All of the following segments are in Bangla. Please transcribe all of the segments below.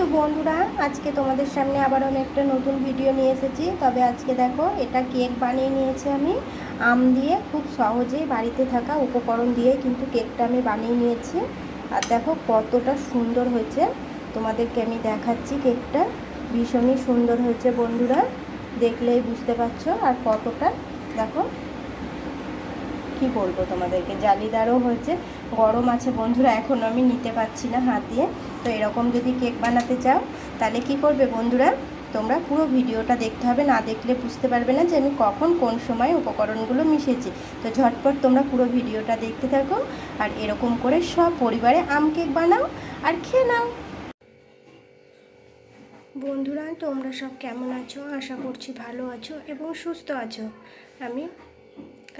তো বন্ধুরা, আজকে তোমাদের সামনে আবার আমি একটা নতুন ভিডিও নিয়ে এসেছি। তবে আজকে দেখো, এটা কেক বানিয়ে নিয়েছি আমি। আম দিয়ে খুব সহজেই বাড়িতে থাকা উপকরণ দিয়ে কিন্তু কেকটা আমি বানিয়ে নিয়েছি। আর দেখো কতটা সুন্দর হয়েছে। তোমাদেরকে আমি দেখাচ্ছি কেকটা ভীষণই সুন্দর হয়েছে বন্ধুরা। দেখলেই বুঝতে পারছ। আর কতটা, দেখো কি বলব তোমাদেরকে? জালিদারও হয়েছে। গরম আছে বন্ধুরা, এখন আমি নিতে পারছি না হাত দিয়ে। তো এরকম যদি কেক বানাতে চাও, তাহলে কি করবে বন্ধুরা? তোমরা পুরো ভিডিওটা দেখতে হবে, না দেখলে বুঝতে পারবে না যে আমি কখন কোন সময় উপকরণগুলো মিশেছি তো ঝটপট তোমরা পুরো ভিডিওটা দেখতে থাকো আর এরকম করে সব পরিবারে আম কেক বানাও আর খেয়ে নাও। বন্ধুরা, তোমরা সব কেমন আছো? আশা করছি ভালো আছো এবং সুস্থ আছো। আমি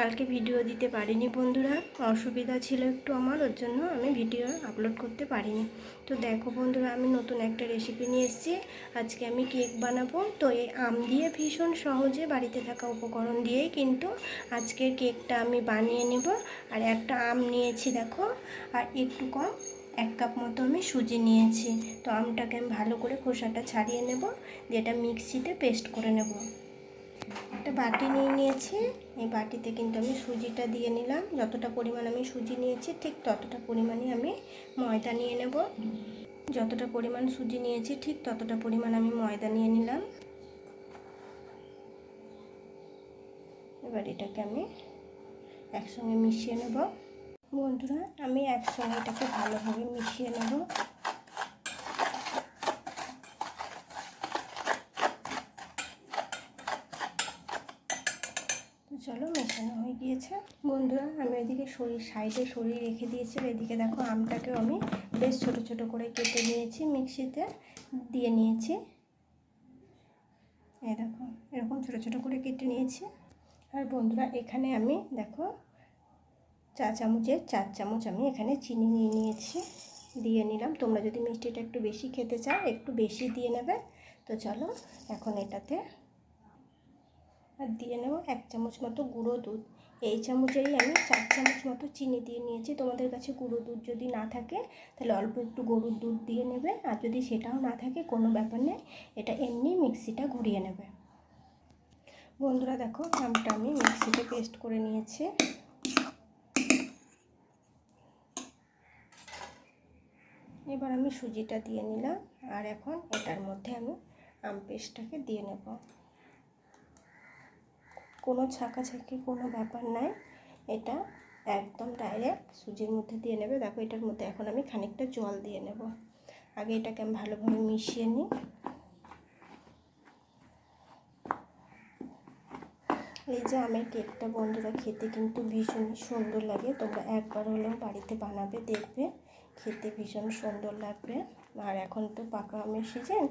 কালকে ভিডিও দিতে পারিনি বন্ধুরা। অসুবিধা ছিল একটু আমার, ওর জন্য আমি ভিডিও আপলোড করতে পারিনি। তো দেখো বন্ধুরা, আমি নতুন একটা রেসিপি নিয়ে এসেছি। আজকে আমি কেক বানাবো। তো এই আম দিয়ে ভীষণ সহজে বাড়িতে থাকা উপকরণ দিয়েই কিন্তু আজকের কেকটা আমি বানিয়ে নেব। আর একটা আম নিয়েছি দেখো, আর একটু কম, এক কাপ মতো আমি সুজি নিয়েছি। তো আমটাকে আমি ভালো করে খোসাটা ছাড়িয়ে নেব যেটা মিক্সিতে পেস্ট করে নেব। একটা বাটি নিয়ে নিয়েছি। এই বাটিতে কিন্তু আমি সুজিটা দিয়ে নিলাম। যতটা পরিমাণ আমি সুজি নিয়েছি, ঠিক ততটা পরিমাণে আমি ময়দা নিয়ে নেব। যতটা পরিমাণ সুজি নিয়েছি, ঠিক ততটা পরিমাণ আমি ময়দা নিয়ে নিলাম। এবার এটাকে আমি একসঙ্গে মিশিয়ে নেব। বন্ধুরা, আমি একসঙ্গে এটাকে ভালোভাবে মিশিয়ে নেব। চলো, মেশানো হয়ে গিয়েছে। বন্ধুরা, আমি এদিকে শরীর, সাইডে শরীর রেখে দিয়েছি এদিকে দেখো আমটাকেও আমি বেশ ছোট ছোট করে কেটে নিয়েছি, মিক্সিতে দিয়ে নিয়েছি। এই দেখো, এরকম ছোট ছোট করে কেটে নিয়েছি। আর বন্ধুরা, এখানে আমি দেখো চা চামচের, চার চামচ আমি এখানে চিনি নিয়ে নিয়েছি, দিয়ে নিলাম। তোমরা যদি মিষ্টিটা একটু বেশি খেতে চাও, একটু বেশি দিয়ে নেবে। তো চলো, এখন এটাতে আর দিয়ে নেব এক চামচ মতো গুঁড়ো দুধ। এই চামচেরই আমি চার চামচ মতো চিনি দিয়ে নিয়েছি। তোমাদের কাছে গুঁড়ো দুধ যদি না থাকে, তাহলে অল্প একটু গরুর দুধ দিয়ে নেবে। আর যদি সেটাও না থাকে, কোনো ব্যাপার নেই, এটা এমনি মিক্সিটা ঘুরিয়ে নেবে। বন্ধুরা দেখো আমটা আমি মিক্সিতে পেস্ট করে নিয়েছি। এবার আমি সুজিটা দিয়ে নিলাম। আর এখন এটার মধ্যে আমি আম পেস্টটাকে দিয়ে নেব। কোনো ছাকাছাকি, কোনো ব্যাপার নাই। এটা একদম ডাইরেক্ট সুজির মধ্যে দিয়ে নেবে। দেখো এটার মধ্যে এখন আমি খানিকটা জল দিয়ে নেব। আগে এটাকে আমি ভালোভাবে মিশিয়ে নিই। এই যে আমের কেকটা বন্ধুরা খেতে কিন্তু ভীষণ সুন্দর লাগে। তোমরা একবার হলেও বাড়িতে বানাবে, দেখবে। খেতে ভীষণ সুন্দর লাগবে। আর এখন তো পাকা আমের সিজন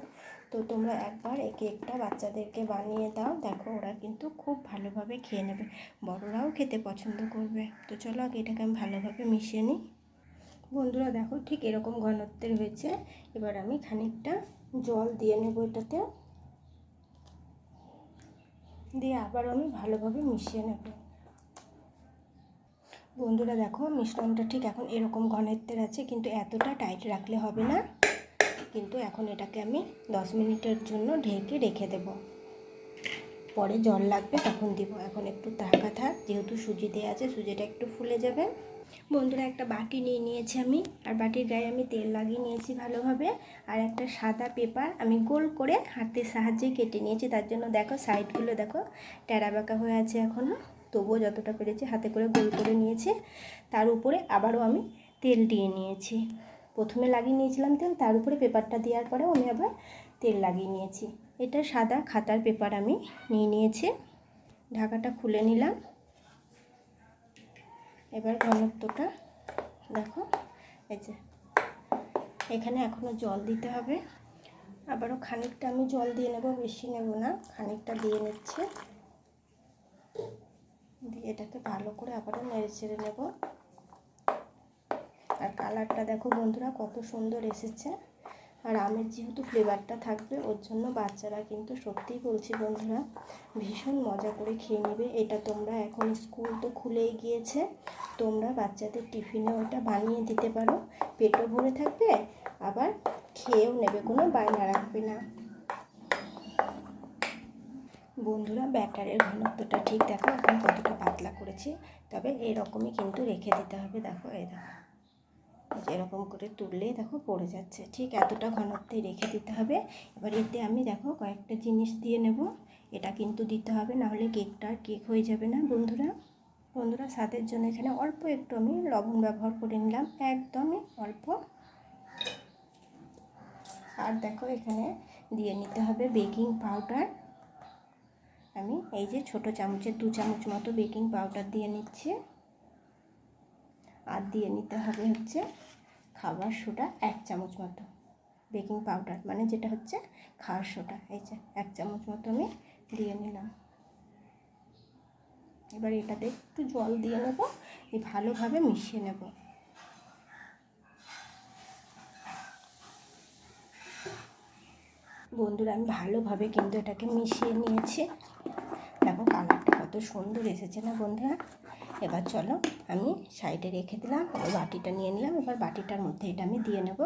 তো তোমরা একবার এই কেকটা বাচ্চাদেরকে বানিয়ে দাও। দেখো ওরা কিন্তু খুব ভালোভাবে খেয়ে নেবে। বড়রাও খেতে পছন্দ করবে। তো চলো আগে এটাকে আমি ভালোভাবে মিশিয়ে নিই। বন্ধুরা দেখো ঠিক এরকম ঘনত্বের হয়েছে। এবার আমি খানিকটা জল দিয়ে নেব এটাতে। দিয়ে আবার আমি ভালোভাবে মিশিয়ে নেব। বন্ধুরা দেখো, মিশ্রণটা ঠিক এখন এরকম ঘনত্বের আছে, কিন্তু এতটা টাইট রাখলে হবে না। কিন্তু এখন এটাকে আমি দশ মিনিটের জন্য ঢেকে রেখে দেব। পরে জল লাগবে তখন দিব। এখন একটু ঢাকা থাক যেহেতু সুজি দেওয়া আছে, সুজিটা একটু ফুলে যাবে। বন্ধুরা একটা বাটি নিয়ে নিয়েছি আমি, আর বাটির গায়ে আমি তেল লাগিয়ে নিয়েছি ভালোভাবে। আর একটা সাদা পেপার আমি গোল করে হাতের সাহায্যে কেটে নিয়েছি, তার জন্য দেখো সাইডগুলো দেখো টেরা বাঁকা হয়ে আছে এখনও তবুও যতটা পেরেছি হাতে করে গোল করে নিয়েছি। তার উপরে আবারও আমি তেল দিয়ে নিয়েছি। প্রথমে লাগিয়ে নিয়েছিলাম তেল, তার উপরে পেপারটা দেওয়ার পরে আমি আবার তেল লাগিয়ে নিয়েছি। এটা সাদা খাতার পেপার আমি নিয়ে নিয়েছি। ঢাকাটা খুলে নিলাম। এবার ঘনত্বটা দেখো, এই যে। এখানে এখনও জল দিতে হবে। আবারও খানিকটা আমি জল দিয়ে নেব, বেশি নেব না, খানিকটা দিয়ে নিচ্ছে। দিয়ে এটাকে ভালো করে আবারও নেড়ে ছেড়ে নেব। আর কালারটা দেখো বন্ধুরা কত সুন্দর এসেছে। আর আমের যেহেতু ফ্লেভারটা থাকবে, ওর জন্য বাচ্চারা কিন্তু সত্যিই বলছি বন্ধুরা, ভীষণ মজা করে খেয়ে নেবে। এটা তোমরা এখন স্কুল তো খুলেই গিয়েছে, তোমরা বাচ্চাদের টিফিনে ওটা বানিয়ে দিতে পারো। পেটও ভরে থাকবে, আবার খেয়েও নেবে, কোনো বায়না রাখবে না। বন্ধুরা, ব্যাটারের ঘনত্বটা ঠিক দেখো, এখন কতটা পাতলা করেছি। তবে এরকমই কিন্তু রেখে দিতে হবে, দেখো, এই দেখো। এরকম করে তুললেই দেখো পড়ে যাচ্ছে। ঠিক এতটা ঘনত্বে রেখে দিতে হবে। এবার এতে আমি দেখো কয়েকটা জিনিস দিয়ে নেব। এটা কিন্তু দিতে হবে, নাহলে কেকটা আর কেক হয়ে যাবে না, বন্ধুরা। বন্ধুরা, স্বাদের জন্য এখানে অল্প একটু আমি লবণ ব্যবহার করে নিলাম, একদমই অল্প। আর দেখো এখানে দিয়ে নিতে হবে বেকিং পাউডার। আমি এই যে ছোট চামচের দু চামচ মতো বেকিং পাউডার দিয়ে নিচ্ছি। আর দিয়ে নিতে হবে হচ্ছে খাবার সোডা এক চামচ মতো। বেকিং পাউডার মানে যেটা হচ্ছে খাওয়ার সোডা। এই যে এক চামচ মতো আমি দিয়ে নিলাম। এবার এটাতে একটু জল দিয়ে নেব ভালোভাবে মিশিয়ে নেব। বন্ধুরা, আমি ভালোভাবে কিন্তু এটাকে মিশিয়ে নিয়েছি। দেখো কালারটা কত সুন্দর এসেছে না বন্ধুরা? এবার চলো আমি সাইডে রেখে দিলাম, এবার বাটিটা নিয়ে নিলাম, এবার বাটিটার মধ্যে এটা আমি দিয়ে নেব।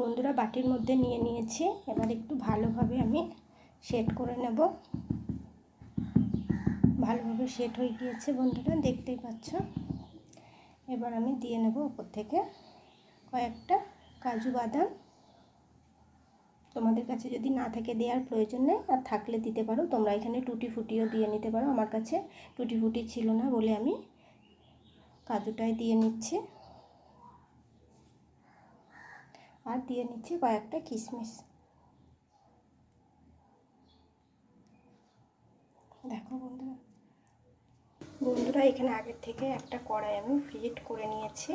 বন্ধুরা, বাটির মধ্যে নিয়ে নিয়েছি, এবার একটু ভালোভাবে আমি সেট করে নেব। ভালোভাবে সেট হয়ে গিয়েছে বন্ধুরা, দেখতেই পাচ্ছ? এবার আমি দিয়ে নেব উপর থেকে কয়েকটা কাজু বাদাম। তোমাদের কাছে যদি না থাকে দেওয়ার প্রয়োজন নেই, আর থাকলে দিতে পারো। তোমরা এখানে টুটি ফুটিও দিয়ে নিতে পারো। আমার কাছে টুটি ফুটি ছিল না বলে আমি কাজুটাই দিয়ে নিচ্ছি। আর দিয়ে নিচ্ছি কয়েকটা কিশমিশ। দেখো বন্ধুরা। বন্ধুরা, এখানে আগের থেকে একটা কড়াই আমি ফিট করে নিয়েছি।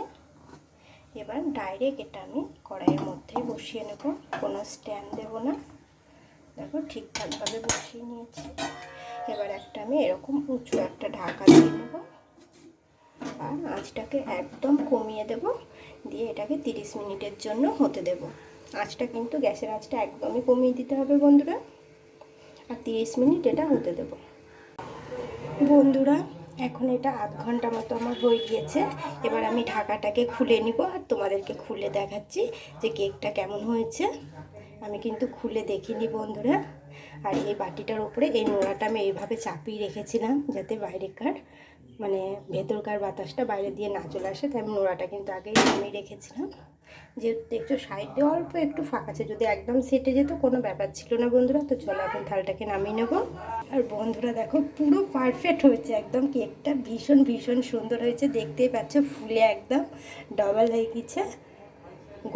এবার ডাইরেক্ট এটা আমি কড়াইয়ের মধ্যেই বসিয়ে নেব। কোনো স্ট্যান্ড দেব না। দেখো ঠিকঠাকভাবে বসিয়ে নিয়েছি। এবার একটা আমি এরকম উঁচু একটা ঢাকা দিয়ে নেব। আর আঁচটাকে একদম কমিয়ে দেব। দিয়ে এটাকে তিরিশ মিনিটের জন্য হতে দেব। আঁচটা কিন্তু গ্যাসের আঁচটা একদমই কমিয়ে দিতে হবে বন্ধুরা। আর তিরিশ মিনিট এটা হতে দেব। বন্ধুরা এখন এটা আধ ঘণ্টা মতো আমার হয়ে গিয়েছে। এবার আমি ঢাকাটাকে খুলে নিব আর তোমাদেরকে খুলে দেখাচ্ছি যে কেকটা কেমন হয়েছে। আমি কিন্তু খুলে দেখিনি বন্ধুরা। আর এই বাটিটার উপরে এই নোড়াটা আমি এইভাবে চাপিয়ে রেখেছিলাম যাতে বাইরেকার মানে ভেতরকার বাতাসটা বাইরে দিয়ে না চলে আসে, তাই আমি নোড়াটা কিন্তু আগেই নামিয়ে রেখেছিলাম। যেহেতু দেখছ সাইডে অল্প একটু ফাঁকা আছে, যদি একদম সেটে যেত কোনো ব্যাপার ছিল না বন্ধুরা। তো চলো এখন থালটাকে নামিয়ে নেব। আর বন্ধুরা দেখো, পুরো পারফেক্ট হয়েছে একদম। কেকটা ভীষণ ভীষণ সুন্দর হয়েছে। দেখতেই পাচ্ছ, ফুলে একদম ডবল হয়ে গেছে।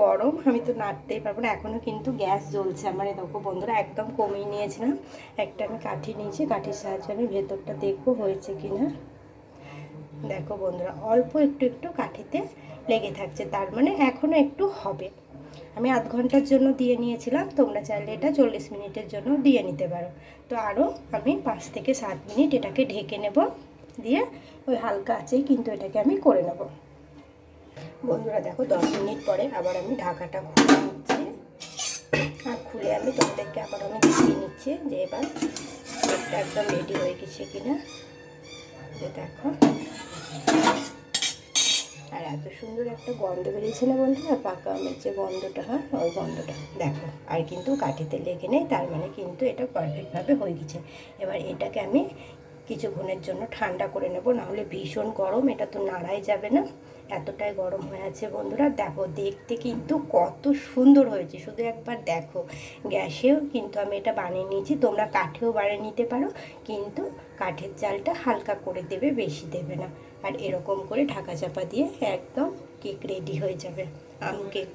গরম, আমি তো নাড়তেই পারব না। এখনও কিন্তু গ্যাস জ্বলছে আমার। দেখো বন্ধুরা, একদম কমিয়ে নিয়েছিলাম। একটা আমি কাঠি নিয়েছি, কাঠির সাহায্যে আমি ভেতরটা দেখব হয়েছে কি না দেখো বন্ধুরা, অল্প একটু একটু কাঠিতে লেগে থাকছে, তার মানে এখনও একটু হবে। আমি আধ ঘণ্টার জন্য দিয়ে নিয়েছিলাম, তোমরা চাইলে এটা চল্লিশ মিনিটের জন্য দিয়ে নিতে পারো। তো আরও আমি পাঁচ থেকে সাত মিনিট এটাকে ঢেকে নেব, দিয়ে ওই হালকা আছেই কিন্তু এটাকে আমি করে নেব। বন্ধুরা, দেখো দশ মিনিট পরে আবার আমি ঢাকাটা খুলে নিচ্ছি। আর খুলে আমি তোমাদেরকে আবার আমি দেখিয়ে নিচ্ছি যে এবার একদম রেডি হয়ে গেছে কিনা। দেখো। আর এত সুন্দর একটা গন্ধ বেরিয়েছে না বন্ধুরা, পাকা আমের যে গন্ধটা, হয়, ওই গন্ধটা। দেখো, আর কিন্তু কাঠিতে লেগে নেই, তার মানে কিন্তু এটা পারফেক্টভাবে হয়ে গেছে। এবার এটাকে আমি কিছুক্ষণের জন্য ঠান্ডা করে নেব, নাহলে ভীষণ গরম, এটা তো নাড়াই যাবে না। এতটাই গরম হয়ে আছে বন্ধুরা, দেখো, দেখতে কিন্তু কত সুন্দর হয়েছে। শুধু একবার দেখো, গ্যাসেও কিন্তু আমি এটা বানিয়ে নিয়েছি, তোমরা কাঠেও বানিয়ে নিতে পারো, কিন্তু কাঠের চালটা হালকা করে দেবে, বেশি দেবে না। আর এরকম করে ঢাকা চাপা দিয়ে একদম কেক রেডি হয়ে যাবে। আম কেক।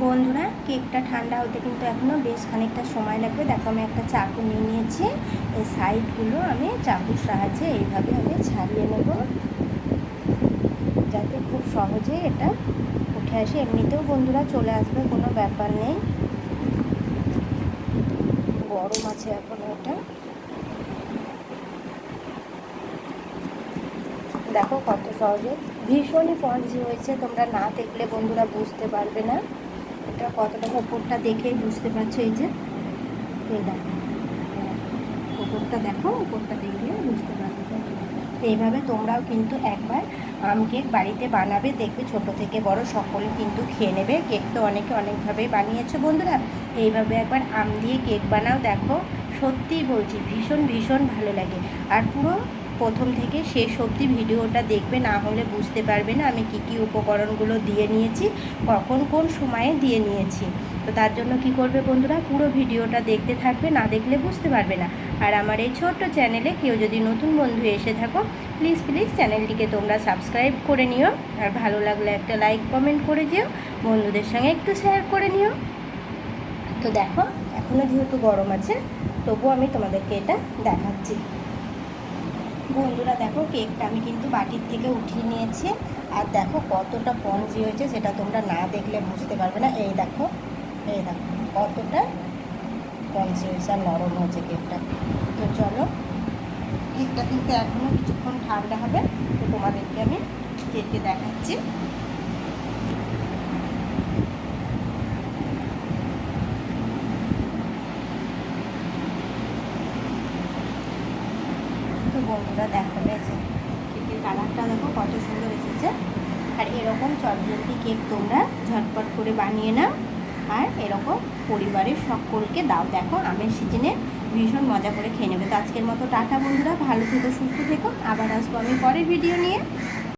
বন্ধুরা কেকটা ঠান্ডা হতে কিন্তু এখনও বেশ খানিকটা সময় লাগবে। দেখো আমি একটা চাকু নিয়ে নিয়েছি। এই সাইডগুলো আমি চাকুর সাহায্যে এইভাবে আমি ছাড়িয়ে নেব। যাতে খুব সহজে এটা উঠে আসে। এমনিতেও বন্ধুরা চলে আসবে কোনো ব্যাপার নেই। গরম আছে এখনও এটা। দেখো কত সহজে। ভীষণই পঞ্জি হয়েছে, তোমরা না দেখলে বন্ধুরা বুঝতে পারবে না। এটা কতটা ওপরটা দেখেই বুঝতে পারছ এই যে। দেখো। ওপরটা দেখো ওপরটা দেখলে বুঝতে পারবে এইভাবে তোমরাও কিন্তু একবার আম কেক বাড়িতে বানাবে, দেখবে ছোট থেকে বড় সকলে কিন্তু খেয়ে নেবে। কেক তো অনেকে অনেকভাবে বানিয়েছো বন্ধুরা। এইভাবে একবার আম দিয়ে কেক বানাও, দেখো। সত্যিই বলছি, ভীষণ ভীষণ ভালো লাগে। আর পুরো প্রথম থেকে শেষ অবধি ভিডিওটা দেখবে, না হলে বুঝতে পারবে না আমি কি কি উপকরণগুলো দিয়ে নিয়েছি, কখন কোন সময়ে দিয়ে নিয়েছি। তো তার জন্য কি করবে বন্ধুরা, পুরো ভিডিওটা দেখতে থাকবে, না দেখলে বুঝতে পারবে না। আর আমার এই ছোট্ট চ্যানেলে কেউ যদি নতুন বন্ধু এসে থাকো প্লিজ প্লিজ চ্যানেলটিকে তোমরা সাবস্ক্রাইব করে নিও। আর ভালো লাগলে একটা লাইক কমেন্ট করে দিও। বন্ধুদের সঙ্গে একটু শেয়ার করে নিও। তো দেখো এখনও যেহেতু গরম আছে, তবুও আমি তোমাদেরকে এটা দেখাচ্ছি। বন্ধুরা, দেখো কেকটা আমি কিন্তু বাটির থেকে উঠিয়ে নিয়েছি। আর দেখো কতটা পঞ্জি হয়েছে, সেটা তোমরা না দেখলে বুঝতে পারবে না। এই দেখো এই দেখো, কতটা পঞ্জি হয়েছে আর নরম হয়েছে কেকটা। তো চলো, কেকটা কিন্তু এখনও কিছুক্ষণ ঠান্ডা হবে, তো তোমাদেরকে আমি কেটে দেখাচ্ছি। তো বন্ধুরা দেখো গেছে কেকের কালারটা দেখো কত সুন্দর এসেছে। আর এরকম চটজলদি কেক তোমরা ঝটপট করে বানিয়ে নাও। আর এরকম পরিবারের সকলকে দাও। দেখো আমের সিজনে ভীষণ মজা করে খেয়ে নেবে। তো আজকের মতো টাটা বন্ধুরা, ভালো থেকো, সুস্থ থেকো। আবার আসব আমি পরের ভিডিও নিয়ে।